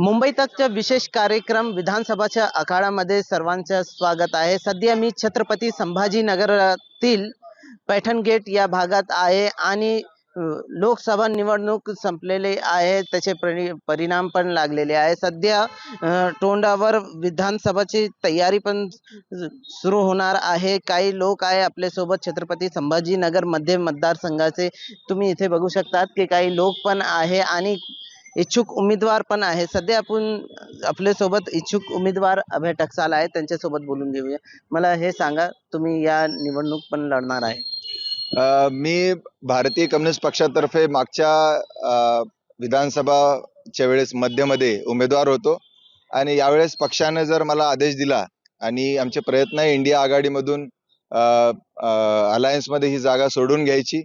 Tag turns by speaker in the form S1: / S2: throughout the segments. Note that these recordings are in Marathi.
S1: मुंबई तकचा विशेष कार्यक्रम विधानसभाच्या आखाडामध्ये सर्वांचं स्वागत आहे. सध्या मी छत्रपती संभाजीनगरातील पैठण गेट या भागात आहे आणि लोकसभा निवडणूक संपलेले आहे. त्याचे परि परिणाम पण लागलेले आहे. सध्या तोंडावर विधानसभाची तयारी पण सुरू होणार आहे. काही लोक आहे आपल्यासोबत छत्रपती संभाजीनगरमध्ये मतदारसंघाचे. तुम्ही इथे बघू शकतात की काही लोक पण आहे आणि इच्छुक उमेदवार पण आहे. सध्या आपण आपल्यासोबत इच्छुक उमेदवार अभय टकसाल आहे. त्यांच्यासोबत बोलून घेऊया. मला हे सांगा तुम्ही या निवडणूक पण लढणार आहे.
S2: मी भारतीय कम्युनिस्ट पक्षातर्फे मागच्या अ, विधानसभाच्या वेळेस मध्यमध्ये उमेदवार होतो. आणि यावेळेस पक्षाने जर मला आदेश दिला आणि आमचे प्रयत्न आहे इंडिया आघाडीमधून अलायन्समध्ये ही जागा सोडून घ्यायची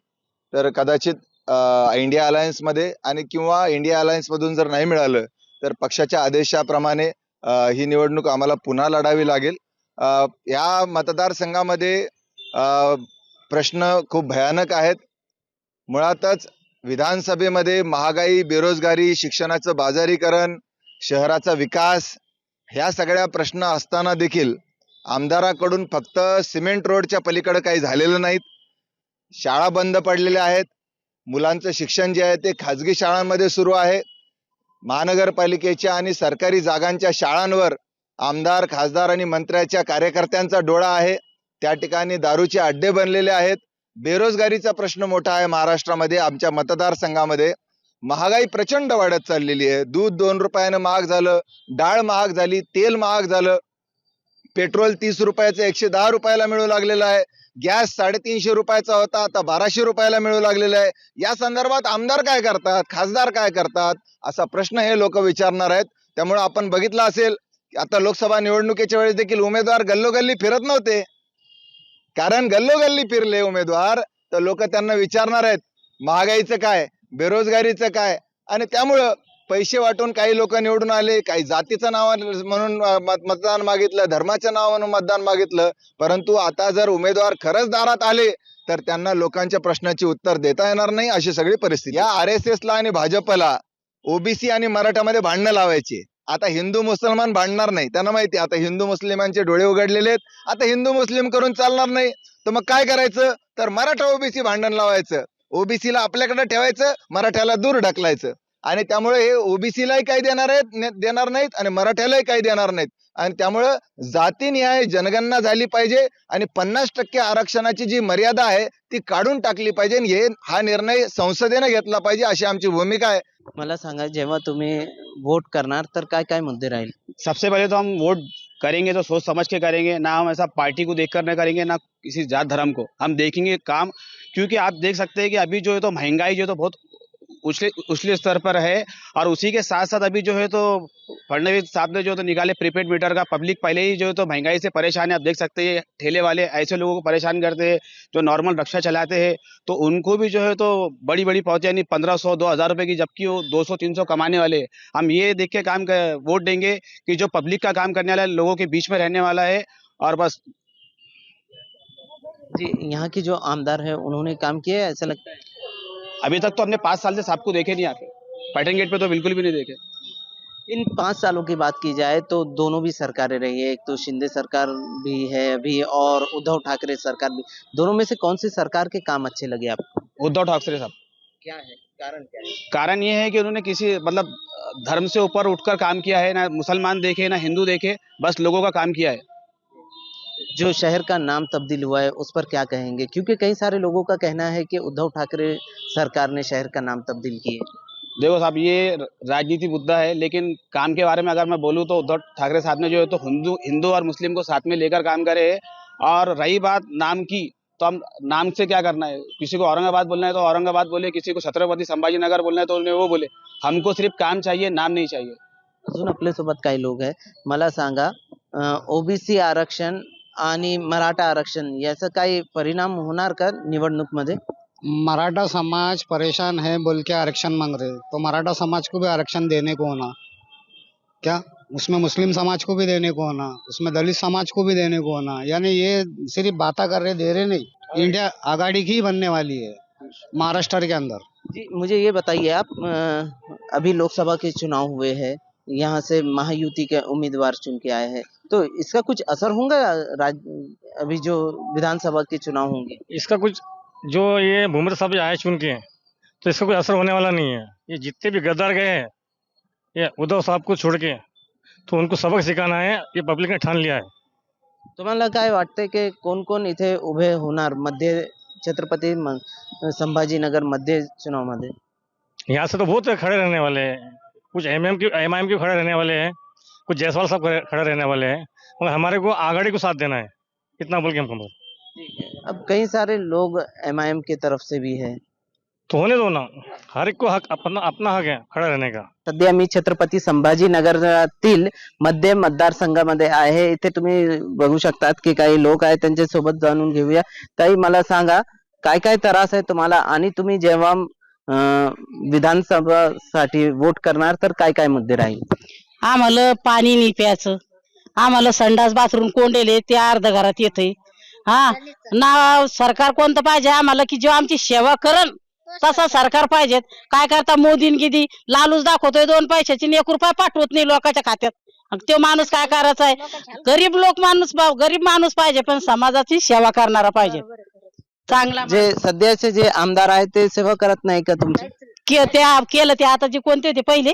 S2: तर कदाचित इंडिया अलायन्समध्ये आणि किंवा इंडिया अलायन्समधून जर नाही मिळालं तर पक्षाच्या आदेशाप्रमाणे ही निवडणूक आम्हाला पुन्हा लढावी लागेल. या मतदारसंघामध्ये प्रश्न खूप भयानक आहेत. मुळातच विधानसभेमध्ये महागाई बेरोजगारी शिक्षणाचं बाजारीकरण शहराचा विकास ह्या सगळ्या प्रश्न असताना देखील आमदाराकडून फक्त सिमेंट रोडच्या पलीकडे काही झालेलं नाहीत. शाळा बंद पडलेल्या आहेत. मुलांचं शिक्षण जे आहे ते खाजगी शाळांमध्ये सुरू आहे. महानगरपालिकेच्या आणि सरकारी जागांच्या शाळांवर आमदार खासदार आणि मंत्र्याच्या कार्यकर्त्यांचा डोळा आहे. त्या ठिकाणी दारूचे अड्डे बनलेले आहेत. बेरोजगारीचा प्रश्न मोठा आहे महाराष्ट्रामध्ये आमच्या मतदारसंघामध्ये. महागाई प्रचंड वाढत चाललेली आहे. दूध दोन रुपयानं महाग झालं डाळ महाग झाली तेल महाग झालं. पेट्रोल तीस रुपयाचं एकशे दहा रुपयाला मिळू लागलेलं आहे. गॅस साडेतीनशे रुपयाचा होता आता बाराशे रुपयाला मिळू लागलेला आहे. या संदर्भात आमदार काय करतात खासदार काय करतात असा प्रश्न हे लोक विचारणार आहेत. त्यामुळे आपण बघितलं असेल आता लोकसभा निवडणुकीच्या वेळेस देखील उमेदवार गल्लोगल्ली फिरत नव्हते. कारण गल्लोगल्ली फिरले उमेदवार तर लोक त्यांना विचारणार आहेत महागाईचं काय बेरोजगारीचं काय आणि त्यामुळं पैसे वाटून काही लोक निवडून आले काही जातीचं नाव म्हणून मतदान मागितलं धर्माच्या नाव म्हणून मतदान मागितलं. परंतु आता जर उमेदवार खरंच दारात आले तर त्यांना लोकांच्या प्रश्नाची उत्तर देता येणार नाही अशी सगळी परिस्थिती. या आर एस ला आणि भाजपला ओबीसी आणि मराठामध्ये भांडणं लावायची. आता हिंदू मुसलमान भांडणार नाही. त्यांना माहिती आता हिंदू मुस्लिमांचे डोळे उघडलेले आहेत. आता हिंदू मुस्लिम करून चालणार नाही. तर मग काय करायचं? तर मराठा ओबीसी भांडण लावायचं. ओबीसीला आपल्याकडे ठेवायचं मराठ्याला दूर ढकलायचं. आणि त्यामुळे हे ओबीसीलाही काही देणार आहेत देणार नाहीत आणि मराठ्यालाही काही देणार नाहीत. आणि त्यामुळं जातीनिहाय जनगणना झाली पाहिजे आणि पन्नास टक्के आरक्षणाची जी मर्यादा आहे ती काढून टाकली पाहिजे आणि हे हा निर्णय संसदेने घेतला पाहिजे अशी आमची भूमिका आहे.
S1: मला सांगा जेव्हा तुम्ही वोट करणार तर काय काय मुद्दे राहील?
S3: सबसे पहले तो हम वोट करेंगे तो सोच समझ के करेंगे ना हम ऐसा पार्टी को देखकर नहीं करेंगे ना किसी जात धर्म को। हम देखेंगे काम क्योंकि आप देख सकते हैं कि अभी जो है तो महंगाई जो है तो बहुत उछले उछले स्तर पर है और उसी के साथ साथ अभी जो है तो फडणवीस साहब ने जो तो निकाले प्रीपेड मीटर का। पब्लिक पहले ही जो है तो महँगाई से परेशान है। आप देख सकते हैं ठेले वाले ऐसे लोगों को परेशान करते हैं जो नॉर्मल रक्षा चलाते हैं। तो उनको भी जो है तो बड़ी बड़ी पहुँचे यानी पंद्रह सौ दो हज़ार रुपए की जबकि वो दो सौ तीन सौ कमाने वाले हम ये देख के काम कर, वोट देंगे कि जो पब्लिक का काम करने वाला लोगों के बीच में रहने वाला है और बस।
S1: जी यहाँ की जो आमदार है उन्होंने काम किया है ऐसा लगता है?
S3: अभी तक तो हमने पाँच साल से सबको देखे नहीं आके। पैटर्न गेट पे तो बिल्कुल भी नहीं देखे।
S1: इन पाँच सालों की बात की जाए तो दोनों भी सरकारें रही है। एक तो शिंदे सरकार भी है अभी और उद्धव ठाकरे सरकार भी। दोनों में से कौन सी सरकार के काम अच्छे लगे आपको
S3: उद्धव ठाकरे साहब।
S1: क्या है? कारण क्या है?
S3: कारण ये है कि उन्होंने किसी मतलब धर्म से ऊपर उठकर काम किया है ना मुसलमान देखे ना हिंदू देखे बस लोगों का काम किया है।
S1: जो शहर का नाम तब्दील हुआ है उस पर क्या कहेंगे? क्योंकि कई सारे लोगों का कहना है कि उद्धव ठाकरे सरकार ने शहर का नाम तब्दील किए
S3: देखो साहब ये राजनीति मुद्दा है लेकिन काम के बारे में अगर मैं बोलूँ तो उद्धव ठाकरे साहब ने जो है तो हिंदू हिंदू और मुस्लिम को साथ में लेकर काम करे है। और रही बात नाम की तो हम नाम से क्या करना है? किसी को औरंगाबाद बोलना है तो औरंगाबाद बोले किसी को छत्रपति संभाजी नगर बोलना है तो उन्हें वो बोले। हमको सिर्फ़ काम चाहिए नाम नहीं चाहिए।
S1: अजून आपल्यासोबत काही लोक आहे मला सांगा ओबीसी आरक्षण आणि मराठा आरक्षण याचा काही परिणाम होणार का निवडणूक मध्ये
S4: मराठा समाज परेशान है बोल के आरक्षण मांग रहे तो मराठा समाज को भी आरक्षण देने को होना। क्या? उसमें मुस्लिम समाज को भी देने को होना। उसमें दलित समाज को भी देने को होना। यानी ये सिर्फ़ बातें कर रहे दे रहे नहीं। इंडिया आगाड़ी की बनने वाली है महाराष्ट्र के अंदर।
S1: जी मुझे ये बताइए आप अभी लोकसभा के चुनाव हुए हैं। यहाँ से महायुति के उम्मीदवार चुन के आए हैं। तो इसका कुछ असर होगा राज अभी जो विधानसभा के चुनाव होंगे?
S5: इसका कुछ जो ये भूमर साहब आए चुन के तो इसका कोई असर होने वाला नहीं है। ये जितने भी गद्दार गए हैं ये उद्धव साहब को छोड़ के तो उनको सबक सिखाना है ये पब्लिक ने ठान लिया है।
S1: तुम्हाला काय वाटते की कोण कोण इथे उभे होणार मध्य छत्रपती म- संभाजीनगर मध्य चुनावमध्ये
S5: यहाँ से तो बहुत खड़े रहने वाले हैं। कुछ M M K M I M के खड़े रहने वाले हैं कुछ जायसवाल साहब खड़े- रहने वाले हैं और हमारे को आगाड़ी को साथ देना है। इतना बोल के हमको बोल
S1: अब कई सारे लोग एमआईएम की तरफ़ से भी है।
S5: तो होने दो ना। हर एक को हक अपना अपना हक है खड़ा रहने का।
S1: सध्या मी छत्रपती संभाजीनगरातील मध्य मतदारसंघामध्ये आहे। इथे तुम्ही बघू शकतात की काही लोक आहेत त्यांच्या सोबत जाणून घेऊया. ताई मला सांगा काय काय त्रास आहे तुम्हाला? आणि तुम्ही जेव्हा विधानसभासाठी वोट करणार तर काय काय मुद्दे राहील?
S6: आम्हाला पाणी नाही प्यायचं. आम्हाला संडास बाथरूम कोंडेले ते अर्ध घरात येते हा? ना सरकार कोणतं पाहिजे आम्हाला की जो आमची सेवा करण तसा सरकार पाहिजेत. काय करता मोदीन गिदी लालूच दाखवतोय दोन पैशाची एक रुपया पाठवत नाही लोकांच्या खात्यात. तो माणूस काय करायचा आहे गरीब लोक माणूस गरीब माणूस पाहिजे पण समाजाची सेवा करणारा पाहिजे. चांगला
S1: जे सध्याचे जे आमदार आहेत ते सेवा करत नाही का तुमची?
S6: के- ते आ- केलं ते आता जे कोणते होते पहिले?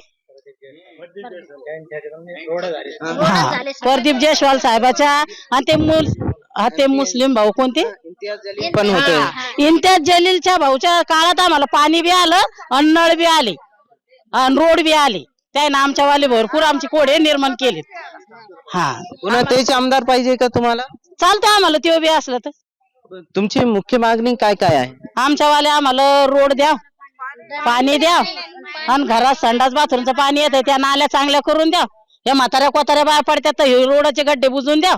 S6: हा. प्रदीप जयस्वाल साहेबाच्या आणि ते मुल हा ते मुस्लिम भाऊ कोणते?
S1: पण होते.
S6: हा, इम्तियाज जलीलच्या भाऊच्या काळात आम्हाला पाणी बी आलं आणि नळ बी आले. आणि रोड बी आले. त्याने आमच्या वाले भरपूर आमची कोडे निर्माण केले हा.
S1: पुन्हा तेच आमदार पाहिजे का तुम्हाला?
S6: चालतं आम्हाला ते बी असलं तर.
S1: तुमची मुख्य मागणी काय काय आहे?
S6: आमच्या वाले आम्हाला रोड द्या पाणी द्या आणि घरात संडास बाथरूमचं पाणी येतं त्या नाल्या चांगल्या करून द्या. या म्हाताऱ्या कोताऱ्या बाहेर पडतात तर हे रोडाचे गड्डे बुजून द्या.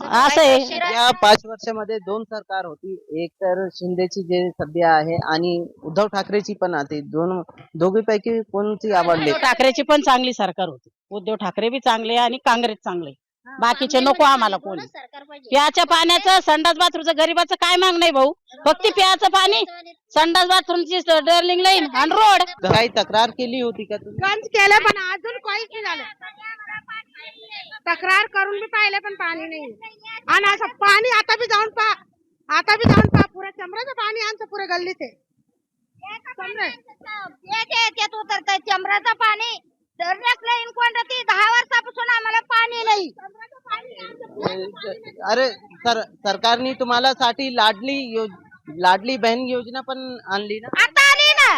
S6: असं आहे.
S1: या पाच वर्षामध्ये दोन सरकार होती एक तर शिंदेची जे सध्या आहे आणि उद्धव ठाकरेची पण आहे. दोन दोघीपैकी कोणती आवडली?
S6: ठाकरेची पण चांगली सरकार होती. उद्धव ठाकरे बी चांगले आणि काँग्रेस चांगले. बाकीचे नको आम्हाला कोणी प्याच्या पाण्याचं संडास बाथरूमचं गरीबाचं काय माग नाही भाऊ फक्त प्याचं पाणी संडास बाथरूमची डर्लिंग लाईन आणि रोड
S1: काही तक्रार केली होती का तुम्ही
S7: गंज केलं पण अजून काहीच नाही झालं तक्रार करून बी पाहिलं पण पाणी नाही आणि असं पाणी आता बी जाऊन पा आता बी जाऊन पा पुऱ्या चमराचं पाणी आमचं पुऱ्या गल्लीत आहे
S8: उतरत चमराचं पाणी धरण्यातलं इनकोंड ती दहा वर्षापासून आम्हाला पाणी नाही.
S1: अरे सर सरकारने तुम्हाला साठी लाडली योज लाडली बहन योजना पण आणली ना?
S8: आता आली ना.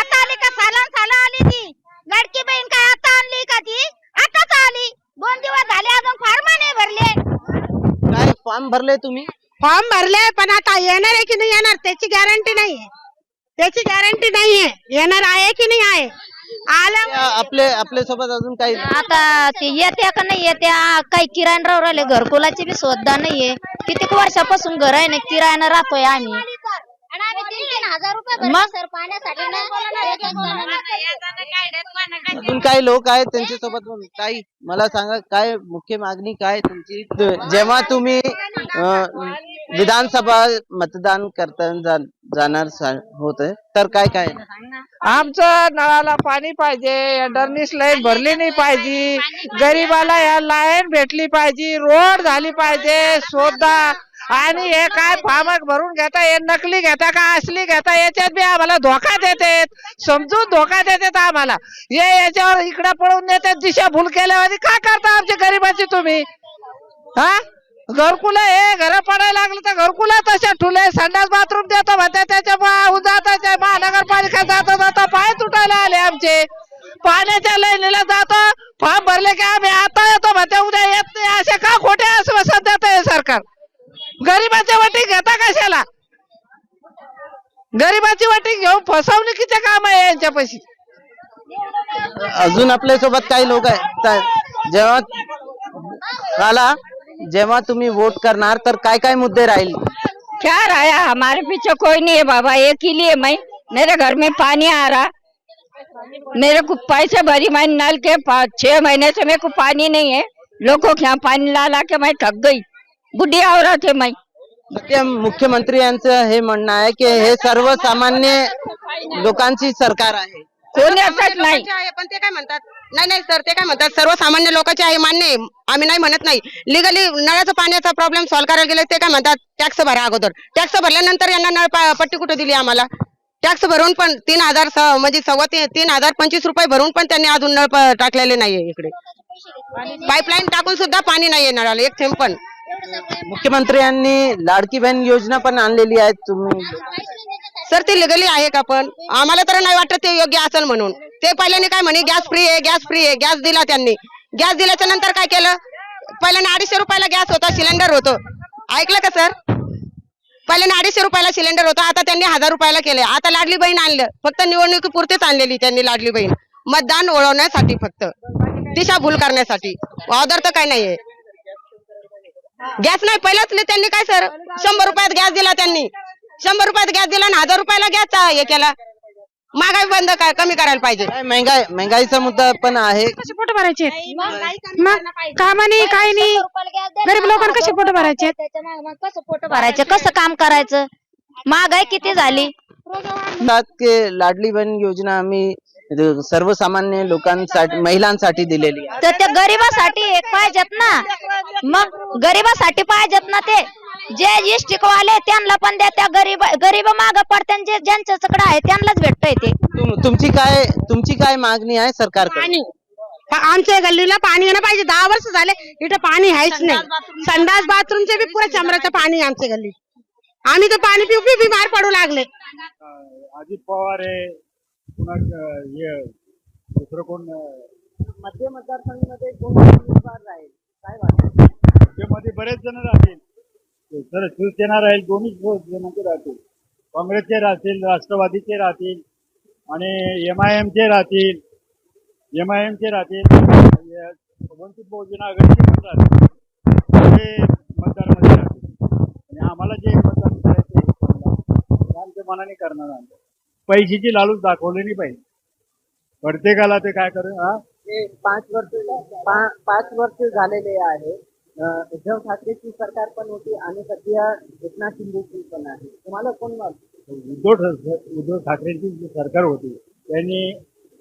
S8: आता आली का? साला साला आली ती. लडकी बहीण काय आता आणली का ती? आताच आली. दोन दिवस झाले अजून फार्म नाही भरले.
S1: काय फॉर्म भरले तुम्ही?
S7: फॉर्म भरले पण आता येणार आहे की नाही येणार त्याची गॅरंटी नाहीये. त्याची गॅरंटी नाहीये. येणार आहे की नाही आहे? आलं
S1: आपले आपल्यासोबत अजून काही
S8: आता ते येत्या का नाही येत्या? काही किराणा राहिले घरकुलाची बी सुद्धा नाहीये. कितीक वर्षापासून घर आहे ना किरायानं राहतोय आम्ही. मग?
S1: अजून काही लोक आहेत त्यांच्यासोबत. ताई मला सांगा काय मुख्य मागणी काय तुमची? जेव्हा तुम्ही अं, विधानसभा मतदान करता जा- जाणार होत तर काय काय?
S9: आमचं नळाला पाणी पाहिजे डरनीस लाईन भरली नाही पाहिजे गरीबाला या लाईन भेटली पाहिजे रोड झाली पाहिजे शोधा आणि हे काय फामक भरून घेता हे नकली घेता का असली घेता याच्यात बी आम्हाला धोका देते समजून धोका देतात आम्हाला. हे याच्यावर इकडे पळून देतात दिशा भूल केल्यावर काय करता आमच्या गरीबाची तुम्ही? हा? घरकुल हे घर पडायला लागलं तर घरकुला तशा ठुले संडास बाथरूम देतो म्हणते त्याच्या पाहून जाता महानगरपालिका जाता जाता पाय तुटायला आले आमचे. पाण्याच्या लाईनीला जातो फॉर्म भरले की आम्ही आता येतो म्हणते उद्या येत नाही असे का खोटे आश्वासन देत हे सरकार? गरीबाच्या वाटी घेता कशाला? गरीबाची वाटी घेऊन फसवणुकीचे काम आहे यांच्यापाशी.
S1: अजून आपल्यासोबत काही लोक आहेत तर जेव्हा आला जेव्हा तुम्ही वोट करणार तर काय काय मुद्दे राहील?
S8: क्या रहा हमारे पीछे कोई नहीं है बाबा एक ही लिए मैं। मेरे घर में पानी आ रहा। मेरे को पैसे भरी मैं नल के छह महीने से मेरे को पानी नहीं है। लोगों के यहाँ पानी ला ला के मैं थक गई। बुढ़ी औरत है मैं।
S1: मुख्यमंत्री यांचं हे म्हणणं आहे की हे सर्वसामान्य लोकांची सरकार आहे.
S8: कोणी असत नाही.
S7: पण ते काय म्हणतात? नाही नाही सर ते काय म्हणतात सर्वसामान्य लोकांचे आहे मान्य आहे आम्ही नाही म्हणत नाही. लिगली नळाचा पाण्याचा प्रॉब्लेम सॉल्व्ह करायला गेले ते काय म्हणतात टॅक्स भरा अगोदर. टॅक्स भरल्यानंतर यांना नळ पट्टी कुठे दिली आम्हाला? टॅक्स भरून पण तीन हजार म्हणजे सव्वा तीन हजार पंचवीस रुपये भरून पण त्यांनी अजून नळ टाकलेले नाहीये इकडे. पाईपलाईन टाकून सुद्धा पाणी नाहीये नळाला एक थेंब पण.
S1: मुख्यमंत्र्यांनी लाडकी बहीण योजना पण आणलेली आहे तुम्ही
S7: सर ते लिगली आहे का पण? आम्हाला तर नाही वाटत ते योग्य असेल म्हणून. ते पहिल्याने काय म्हणे गॅस फ्री आहे गॅस फ्री आहे गॅस दिला त्यांनी. गॅस दिल्याच्या नंतर काय केलं? पहिल्याने अडीचशे रुपयाला गॅस होता सिलेंडर होतं. ऐकलं का सर? पहिल्याने अडीचशे रुपयाला सिलेंडर होता आता त्यांनी हजार रुपयाला केले. आता लाडली बहीण आणलं. फक्त निवडणुकीपुरतीच आणलेली त्यांनी लाडली बहीण. मतदान ओळवण्यासाठी फक्त. दिशाभूल करण्यासाठी. ऑर्डर तर काय नाहीये. गॅस नाही पहिलाच त्यांनी काय सर? शंभर रुपयात गॅस दिला त्यांनी. शंभर रुपयात गॅस दिला आणि हजार रुपयाला गॅस हे केला. महागाई बंद काय कमी करायला पाहिजे.
S1: काय महंगाई महंगाईचा मुद्दा पण आहे.
S7: कसे पोट भरायचे मग कामा नाही. काय नाही गरीब लोकांना कसे पोट भरायचे
S10: कसं पोट भरायचं कसं काम करायचं? महागाई किती झाली?
S1: म्हणतात की लाडली बहीण योजना आम्ही सर्वसामान्य लोकांसाठी महिलांसाठी दिलेली आहे.
S10: तर ते गरिबासाठी एक पाहिजेत ना. मग गरिबासाठी पाहिजेत ना ते. जे इष्टिकवाले त्यांना पण द्या. त्या गरीब गरीब माग पडत्या जे ज्यांच्याकडे आहे त्यांनाच भेटतंय ते.
S1: तुम- तुमची काय तुमची काय मागणी आहे सरकारकडे?
S7: पाणी. पा- आमच्या गल्लीला पाणी येणं पाहिजे. दहा वर्ष झाले इथं पाणी आहेच नाही. संडास बाथरूमचे बी पुरे चमराचं पाणी आहे आमच्या गल्लीत. आम्ही तर पाणी पिऊ पिऊ बिमार पडू लागले.
S5: अजित पवार आहे पुन्हा हे दुसरं कोण
S1: मध्य मतदारसंघामध्ये कोण उमेदवार राहील? काय वाटतं?
S5: मध्ये बरेच जण राहतील. तर शिवसेना राहील दोन्ही जणांचे राहतील. काँग्रेसचे राहतील राष्ट्रवादीचे राहतील आणि एम आय एमचे राहतील. एम आय एमचे राहतील. वंचित बहुजन आघाडीचे पण राहतील. ते मतदारमध्ये राहतील. आणि आम्हाला जे मतदान करायचे आमच्या मनाने करणार आम्ही. पैशाची लालूच दाखवली नाही पाहिजे. प्रत्येकाला ते काय करू हा?
S1: पाच वर्ष पाच वर्ष झालेले आहे. उद्धव ठाकरेची सरकार पण होती आणि सध्या एकनाथ शिंदेची पण आहे. तुम्हाला कोण
S5: उद्धव उद्धव ठाकरेंची जी सरकार होती त्यांनी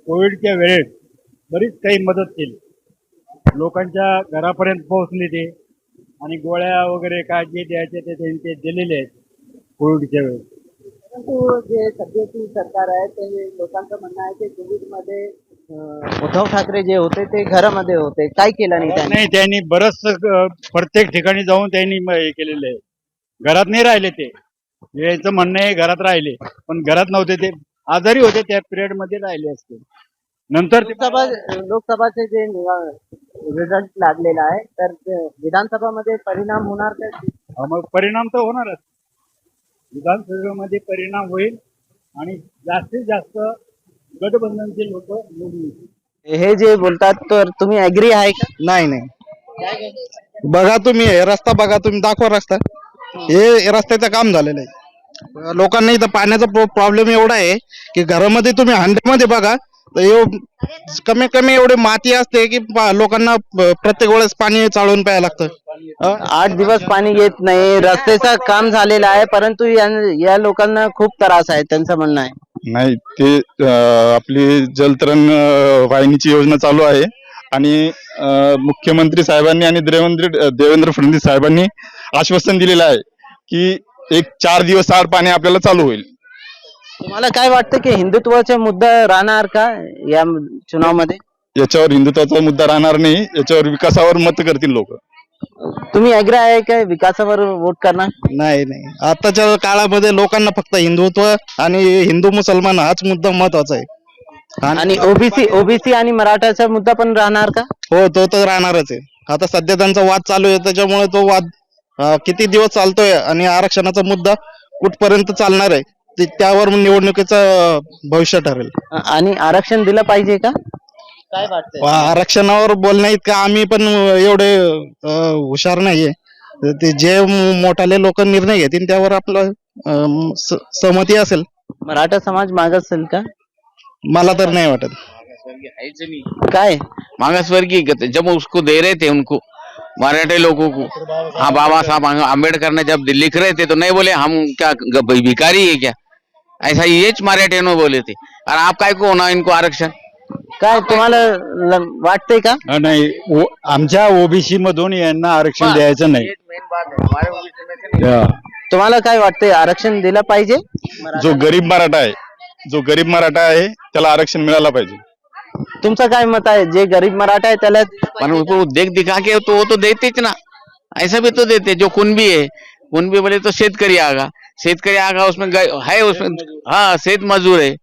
S5: कोविडच्या वेळेत बरीच काही मदत केली. लोकांच्या घरापर्यंत पोहोचले ते आणि गोळ्या वगैरे काय जे द्यायचे ते त्यांनी ते दिलेले आहेत कोविडच्या वेळेस
S1: परंतु जे सध्याची सरकार आहे ते लोकांचं म्हणणं आहे की कोविडमध्ये उद्धव ठाकरे जे होते ते घरामध्ये होते. काय केलं नाही त्यांनी?
S5: नाही त्यांनी बरंच प्रत्येक ठिकाणी जाऊन त्यांनी म- हे केलेलं आहे. घरात नाही राहिले ते. याचं म्हणणं आहे घरात राहिले. पण घरात नव्हते ते. आजारी होते त्या पिरियडमध्ये राहिले असते. नंतर ते
S1: लोकसभा लोकसभाचे जे रिझल्ट लागलेला आहे तर ते विधानसभामध्ये परिणाम होणार का
S5: हा, मग परिणाम तर होणारच. विधानसभेमध्ये परिणाम होईल आणि जास्तीत जास्त गठबंधनचे लोक निवडून
S1: हे जे बोलतात तर तुम्ही अग्री आहे का?
S4: नाही नाही. बघा तुम्ही हे रस्ता बघा तुम्ही दाखवा रस्ता. हे. रस्त्याचं काम झालेलं आहे. लोकांना इथं पाण्याचा प्रॉब्लेम एवढा आहे की घरामध्ये तुम्ही हंड्यामध्ये बघा कमीत कमी एवढी माती असते की लोकांना प्रत्येक वेळेस पाणी चाळून प्यायला लागतं?
S1: आठ दिवस पाणी येत नाही. रस्त्याचं काम झालेलं आहे परंतु या- या लोकांना खूप त्रास आहे त्यांचं म्हणणं आहे.
S11: नाही ते आपली जलतरण वाहिनीची योजना चालू आहे. आणि मुख्यमंत्री साहेबांनी आणि देवेंद्र देवेंद्र फडणवीस साहेबांनी आश्वासन दिलेलं आहे की एक चार दिवस आड पाणी आपल्याला चालू होईल.
S1: तुम्हाला काय वाटतं की हिंदुत्वाचा मुद्दा राहणार का या चुनावमध्ये?
S11: याच्यावर हिंदुत्वाचा मुद्दा राहणार नाही याच्यावर विकासावर मत करतील लोक.
S1: तुम्ही अग्री आहे का विकासावर वोट करणार?
S4: नाही नाही. आताच्या काळामध्ये लोकांना फक्त हिंदुत्व आणि हिंदू मुसलमान हाच मुद्दा महत्त्वाचा आहे.
S1: आणि ओबीसी ओबीसी आणि मराठाचा मुद्दा पण राहणार का?
S4: हो तो तर राहणारच आहे. आता सध्या त्यांचा वाद चालू आहे त्याच्यामुळे तो वाद अं, किती दिवस चालतोय आणि आरक्षणाचा मुद्दा कुठपर्यंत चालणार आहे ते- त्यावर निवडणुकीचं भविष्य ठरेल.
S1: आणि आरक्षण दिलं पाहिजे का? काय वाटतंय?
S4: आरक्षणावर बोलण्या इतकं आम्ही पण एवढे अं, हुशार नाहीये. तर ते जे मोठाले लोक निर्णय घेतील त्यावर आपलं अं, स- सहमती असेल.
S1: मराठा समाज माग असेल का?
S4: मला तर नाही वाटत.
S1: काय?
S12: मागासवर्गीय गत- जब उसको दे रहे थे उनको मराठे लोगों को. हाँ बाबा साहब अम्बेडकर ने जब लिख रहे थे तो नहीं बोले हम क्या ग- भिखारी है क्या? ऐसा ये मराठे ने बोले थे। और आप काय को होना इनको आरक्षण?
S1: काय तुम्हाला ल- वाटतंय का?
S13: नाही ओ- आमच्या ओबीसी मधून यांना आरक्षण द्यायचं नाही. हा.
S1: तुम्हाला काय वाटतंय आरक्षण दिलं पाहिजे?
S11: जो गरीब मराठा आहे जो गरीब मराठा आहे त्याला आरक्षण मिळालं पाहिजे.
S1: तुमचं काय मत आहे? जे गरीब मराठा आहे त्याला
S12: पर उसको देख दिखा के तो वो तो देते च ना। ऐसा भी तो देते जो कुनबी है कुनबी बोले तो शेतकरी आगा. शेतकरी आगा उसमें ग- है उसमें हाँ शेत मजदूर है।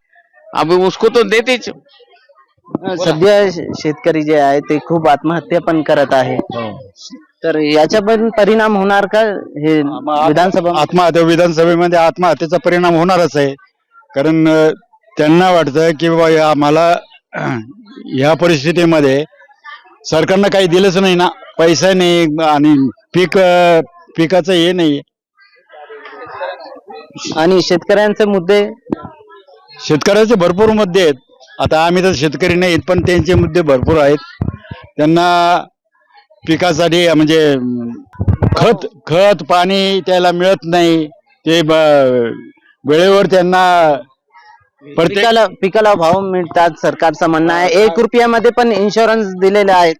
S12: अब उसको तो देतेच
S1: सध्या शेतकरी जे आहे ते खूप आत्महत्या पण करत आहे. तर याचा पण परिणाम होणार का? हे विधानसभा
S13: आत्महत्या विधानसभेमध्ये आत्महत्येचा परिणाम होणारच आहे. कारण अं, त्यांना वाटतं की बाबा आम्हाला या परिस्थितीमध्ये सरकारनं काही दिलंच नाही ना. पैसा नाही आणि पीक अं, पिकाचं हे नाही.
S1: आणि शेतकऱ्यांचे मुद्दे?
S13: शेतकऱ्याचे भरपूर मुद्दे आहेत. आता आम्ही तर शेतकरी नाहीत पण त्यांचे मुद्दे भरपूर आहेत. त्यांना पिकासाठी म्हणजे खत खत पाणी त्याला मिळत नाही. ते ब- वेळेवर त्यांना प्रत्येक
S1: पिकाला पिकाला भाव मिळतात सरकारचं म्हणणं आहे. एक रुपयामध्ये पण इन्शुरन्स दिलेले आहेत.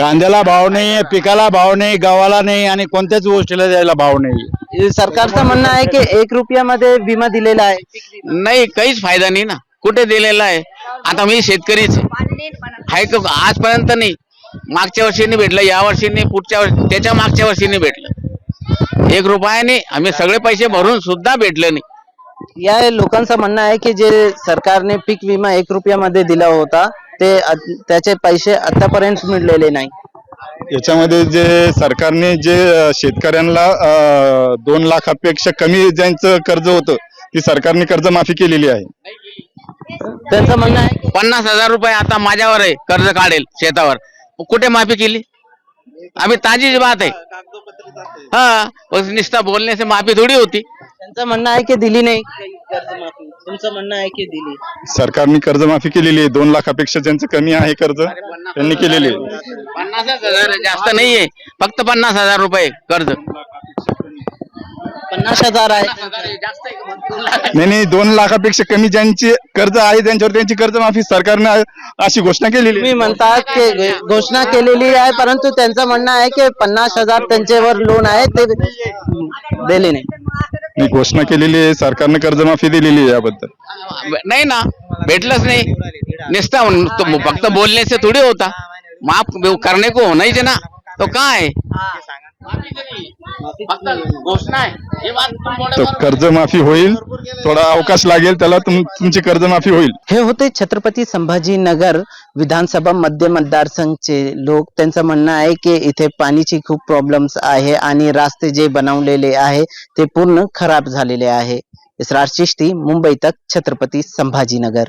S13: कांद्याला भाव नाही पिकाला भाव नाही गव्हाला नाही आणि कोणत्याच गोष्टीला द्यायला भाव नाही.
S1: सरकारचं म्हणणं आहे की एक रुपयामध्ये विमा दिलेला आहे.
S12: नाही काहीच फायदा नाही ना. कुठे दिलेला आहे? आता मी शेतकरीच आहे. आहे का? आजपर्यंत नाही. मागच्या वर्षी नाही भेटलं या वर्षी नाही पुढच्या वर्षी त्याच्या मागच्या वर्षी नाही भेटलं. एक रुपयाने आम्ही सगळे पैसे भरून सुद्धा भेटले नाही.
S1: या लोकांचं म्हणणं आहे की जे सरकारने पीक विमा एक रुपयामध्ये दिला होता ते त्याचे पैसे आतापर्यंत मिळलेले नाही.
S11: याच्यामध्ये जे सरकारने जे शेतकऱ्यांना दोन लाखापेक्षा कमी ज्यांचं कर्ज होतं ती सरकारने कर्जमाफी केलेली आहे.
S1: त्यांचं म्हणणं आहे
S12: पन्नास हजार रुपये आता माझ्यावर आहे कर्ज काढेल शेतावर. कुठे माफी केली? आम्ही ताजीच बात आहे. हा बस नुसता बोलने से माफी थोडी होती.
S1: त्यांचं म्हणणं आहे की दिली नाही. कर्जमाफी. तुमचं म्हणणं आहे की दिली.
S11: सरकारने कर्जमाफी केलेली आहे. दोन लाखापेक्षा ज्यांचं कमी आहे कर्ज त्यांनी केलेली आहे.
S12: पन्नासच हजार जास्त नाहीये. फक्त पन्नास हजार रुपये कर्ज.
S1: पन्नास हजार आहे.
S11: नाही नाही दोन लाखापेक्षा कमी ज्यांची कर्ज आहे त्यांच्यावर त्यांची कर्जमाफी सरकारने अशी घोषणा केलेली आहे.
S1: तुम्ही म्हणतात की घोषणा केलेली आहे परंतु त्यांचं म्हणणं आहे की पन्नास हजार त्यांच्यावर लोन आहे ते दिले नाही.
S11: नाही, घोषणा केलेली आहे सरकारने कर्जमाफी दिलेली आहे याबद्दल.
S12: नाही ना भेटलंच नाही. नुसता तो फक्त बोलने से थोडी होता. माफ करने को होना ही ना. तो काय? आहे हे
S11: कर्जमाफी होईल. थोडा अवकाश लागेल त्याला तुम तुमची कर्जमाफी होईल.
S1: हे होते छत्रपती संभाजीनगर विधानसभा मध्य मतदारसंघचे लोक. त्यांचं म्हणणं आहे की इथे पाणीची खूप प्रॉब्लेम्स आहे आणि रस्ते जे बनवलेले आहे ते पूर्ण खराब झालेले आहे. इसरार चिश्ती मुंबई तक छत्रपती संभाजीनगर.